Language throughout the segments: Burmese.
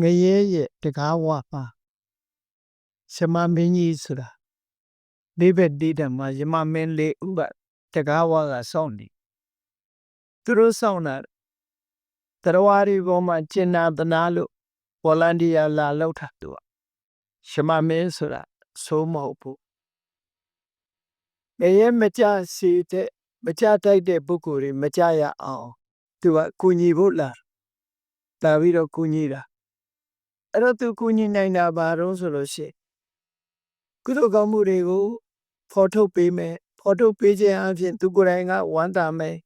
ငရဲရဲ့တကားဝမှာရှမမင်းကြီးဆိုတာလေးဘက်တီးတယ်မှာယမမင်းလေးဥပတကားဝကစောင့်နေသူတို့စောင့်တာတရဝါရီပေါ်မှာကျင်နာသနာလို့ဗော်လန်တီယာလာလောက်တာသူကရှမမင်းဆိုတာဆိုးမဟုတ်ဘူးငရဲမကြစီတဲ့မကြတိုက်တဲ့ပုဂ္ဂိုလ်တွေမကြရအောင်သူကကူညီဖို့လာတာပြီးတော့ကူညီတာ အဲ့တော့သူကူညီနိုင်တာဘာလို့ဆိုလို့ရှိရင်ကုသိုလ်ကောင်းမှုတွေကိုဖော်ထုတ်ပေးမယ်ဖော်ထုတ်ပေးခြင်းအပြင်သူကိုယ်တိုင်ကဝမ်းသာမယ်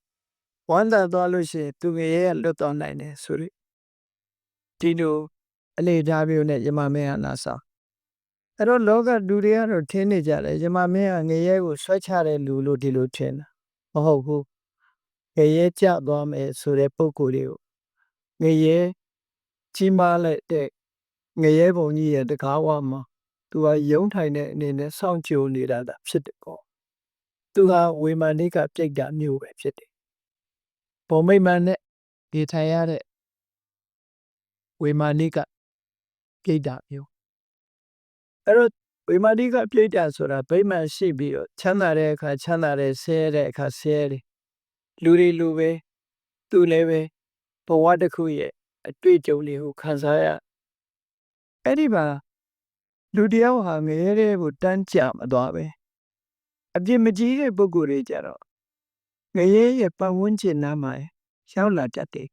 ဝမ်းသာသွားလို့ရှိရင်သူငရဲကလွတ်သွားနိုင်တယ်ဆိုရဒီလိုအလေဓာမျိုးနဲ့ယမမင်းအနာဆောင်အဲ့တော့လောကလူတွေကတော့ထင်းနေကြတယ်ယမမင်းကငရဲကိုဆွဲချတဲ့လူလို့ဒီလိုထင်တာမဟုတ်ဘူးငရဲကြသွားမယ်ဆိုတဲ့ပုံကိုယ်တွေကိုငရဲကြီးမားလိုက်တဲ့ ငရဲဘုံကြီးရဲ့တကားဝမှာသူကယုံထိုင်တဲ့အနေနဲ့စောင့်ကြိုနေတာသာဖြစ်တယ်ကောသူဟာဝေမာနိကပြိတ်တာမျိုးပဲဖြစ်တယ်ဘုံမိတ်မှန်နဲ့ဒီထိုင်ရတဲ့ဝေမာနိကပြိတ်တာမျိုးအဲ့တော့ဝေမာနိကပြိတ်တာဆိုတာဗိမာန်ရှိပြီးတော့ချမ်းသာတဲ့အခါချမ်းသာတယ်ဆဲရတဲ့အခါဆဲရတယ်လူတွေလူပဲသူလည်းပဲဘဝတစ်ခုရဲ့အတွေ့အကြုံလေးကိုခံစားရ အဲ့ဒီမှာလူတယောက်ဟာငရဲတဲ့ကိုတန်းကြမသွားပဲအပြစ်မကြီးတဲ့ပုဂ္ဂိုလ်တွေကြတော့ငရဲရဲ့ပတ်ဝန်းကျင်နားမှာရောက်လာတတ်တယ်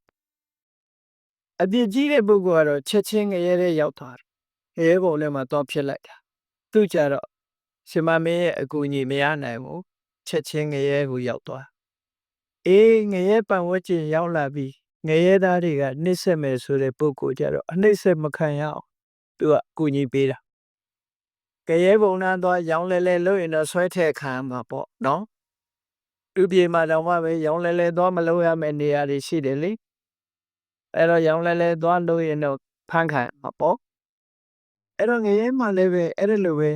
အပြစ်ကြီးတဲ့ပုဂ္ဂိုလ်ကတော့ချက်ချင်းငရဲတဲ့ရောက်သွားတယ်ငရဲပုံထဲမှာတော့ဖြစ်လိုက်တာသူကြတော့ရှင်မမင်းရဲ့အကူအညီမရနိုင်ဘူးချက်ချင်းငရဲကိုရောက်သွားအေးငရဲပတ်ဝန်းကျင်ရောက်လာပြီးငရဲသားတွေကနှိမ့်ဆက်မယ်ဆိုတဲ့ပုဂ္ဂိုလ်ကြတော့အနှိမ့်ဆက်မခံရအောင် သူကအကူအညီပေးတာကရဲပုံနာတော့ရောင်းလဲလဲလို့ရင်တော့ဆွဲထည့်ခံမှာပေါ့နော်သူပြေမှာတော့မှပဲရောင်းလဲလဲတော့မလို့ရမယ့်နေရာတွေရှိတယ်လေအဲ့တော့ရောင်းလဲလဲသွားလို့ရင်တော့ဖန်ခံမှာပေါ့အဲ့တော့ငရဲမှလည်းပဲအဲ့ဒါလိုပဲ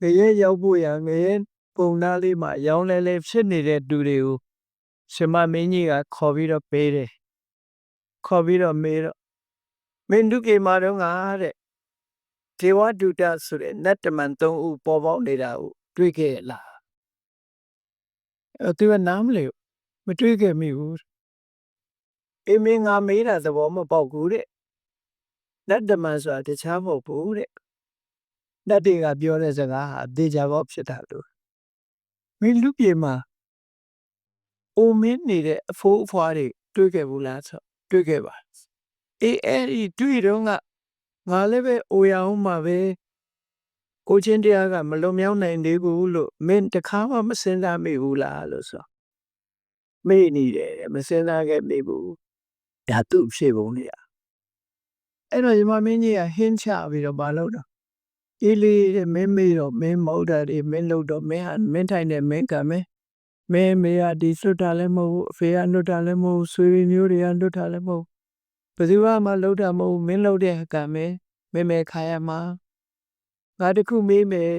ငရဲရောက်ဖို့ရငရဲပုံနာလေးမှာရောင်းလဲလဲဖြစ်နေတဲ့သူတွေကိုရှင်မမင်းကြီးကခေါ်ပြီးတော့ပေးတယ်ခေါ်ပြီးတော့မေးတော့ မင်းဒုကေမာတော့ငါတဲ့ဒေဝဒုတဆိုတဲ့နတ်တမန်၃ဦးပေါ်ပေါက်နေတာကိုတွေ့ခဲ့ရလားအဲသူကနားမလဲမတွေ့ခဲ့မိဘူးအေးမင်းငါမေးတာသဘောမပေါက်ဘူးတဲ့နတ်တမန်ဆိုတာတခြားမဟုတ်ဘူးတဲ့နတ်တွေကပြောတဲ့စကားဟာတေချာပေါက်ဖြစ်တာလို့မင်းလူပြေမှာအိုမင်းနေတဲ့အဖိုးအဖွားတွေတွေ့ခဲ့ဘူးလားဆိုတွေ့ခဲ့ပါ အေးအဲ့ဒီတွေ့တော့ကငါလည်းပဲအိုရအောင်မှာပဲကိုချင်းတရားကမလွန်မြောက်နိုင်သေးဘူးလို့မင်းတခါမှမစင်စားမိဘူးလားလို့ဆိုမေ့နေတယ်မစင်စားခဲ့မိဘူးဒါသူ့ဖြစ်ပုံလေးอ่ะအဲ့တော့ညီမမင်းကြီးကဟင်းချပြီးတော့မလုပ်တော့အေးလေးတဲ့မင်းမေးတော့မင်းမဟုတ်တာတွေမင်းလုပ်တော့မင်းဟာမင်းထိုင်နေမင်းကမင်းမင်းမေကဒီလွတ်တာလည်းမဟုတ်ဘူးအဖေကလွတ်တာလည်းမဟုတ်ဘူးဆွေမျိုးတွေကလွတ်တာလည်းမဟုတ် ဘယ်သူမှလှုပ်တာမဟုတ်ဘူးမင်းလှုပ်တဲ့ကံပဲမင်းမဲခါရမှာငါတခုမေးမယ်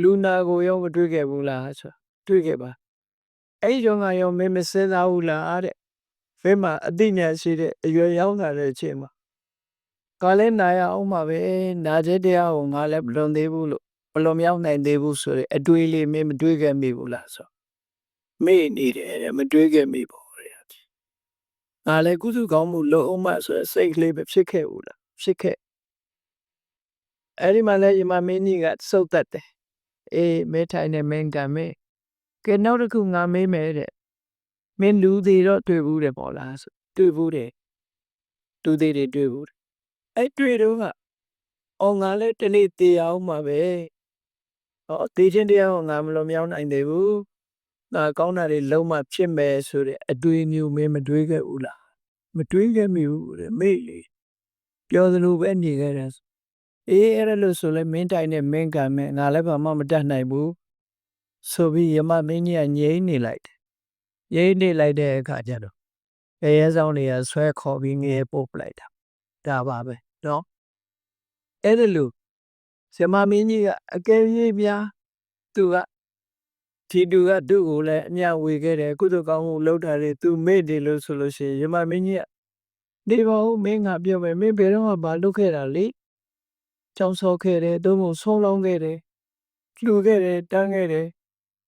လူနာကိုရောမတွေ့ခဲ့ဘူးလားဆိုတွေ့ခဲ့ပါအဲ့ဒီတော့ငါရောမင်းမစဲသားဘူးလားတဲ့ဖဲမှာအသိဉာဏ်ရှိတဲ့အရွယ်ရောက်လာတဲ့အချိန်မှာကလည်းနာရအောင်ပါပဲနာတဲ့တရားကိုငါလည်းမလွန်သေးဘူးလို့မလွန်မြောက်နိုင်သေးဘူးဆိုတဲ့အတွေးလေးမင်းမတွေးခဲ့မိဘူးလားဆိုမေ့နေတယ်တဲ့မတွေးခဲ့မိဘူးတဲ့ ငါလည်းကုသကောင်းမှုလုပ်အောင်မှဆိုတဲ့စိတ်ကလေးပဲဖြစ်ခဲ့ဘူးလားဖြစ်ခဲ့အဲ့ဒီမှာလည်းယမမင်းကြီးကစုတ်တက်တယ်အေးမဲထိုင်နေမင်းကမဲကဲနောက်တစ်ခုငါမေးမယ်တဲ့မင်းလူသေးတော့တွေ့ဘူးတယ်ပေါ့လားဆိုတွေ့ဘူးတယ်လူသေးတွေတွေ့ဘူးတယ်အဲ့တွေ့တော့ကအော်ငါလည်းတနေ့တေးအောင်မှာပဲဟောတေးချင်းတရားကိုငါမလွန်မြောက်နိုင်သေးဘူး ငါကောင်းတာတွေလုံးမဖြစ်မယ်ဆိုတဲ့အတွေ့အမျိုးမင်းမတွေးခဲ့ဘူးလားမတွေးခဲ့မိဘူးတဲ့မေ့လေပြောသလိုပဲနေခဲ့တယ်အေးအဲ့ဒါလို့ဆိုလဲမင်းတိုင်နဲ့မင်းကံမဲ့ငါလည်းဘာမှမတတ်နိုင်ဘူးဆိုပြီးယမမင်းကြီးကငြိမ့်နေလိုက်တယ်ငြိမ့်နေလိုက်တဲ့အခါကျတော့ရဲဆောင်တွေကဆွဲခေါ်ပြီးငရဲပို့ပလိုက်တာဒါပါပဲနော်အဲ့ဒါလို့ယမမင်းကြီးကအကယ်၍များသူက ဒီသူကသူ့ကိုလည်းအမျှဝေခဲ့တယ်ကုသကောင်းမှုလှုပ်တာတွေသူမေ့တယ်လို့ဆိုလို့ရှိရင်ယမမင်းကြီးကနေပါဦးမင်းငါပြောမယ်မင်းဘယ်တော့မှမလုပ်ခဲ့တာလေကြောင်ဆော်ခဲ့တယ်သို့မဟုတ်ဆုံးလောင်းခဲ့တယ်လှူခဲ့တယ်တန်းခဲ့တယ်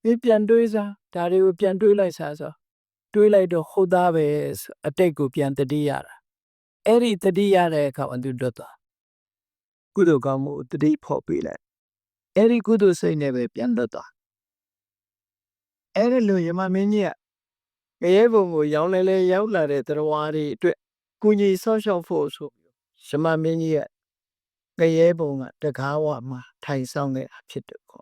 မင်းပြန်တွေးစားဒါတွေကိုပြန်တွေးလိုက်စားဆိုတွေးလိုက်တော့ဟုတ်သားပဲဆိုအတိတ်ကိုပြန်တတိရတာအဲ့ဒီတတိရတဲ့အခါအတူလွတ်သွားကုသိုလ်ကောင်းမှုတတိဖို့ပေးလိုက်အဲ့ဒီကုသိုလ်စိတ်နဲ့ပဲပြန်လွတ်သွား အဲ့ဒီလိုယမမင်းကြီးကငရဲဘုံကိုရောင်းလဲလဲရောက်လာတဲ့တရားတွေအတွက်ကုညီဆော့ရှော့ဖို့ဆိုပြီးယမမင်းကြီးကငရဲဘုံကတကားဝမှာထိုင်ဆောင်နေတာဖြစ်တယ်ကော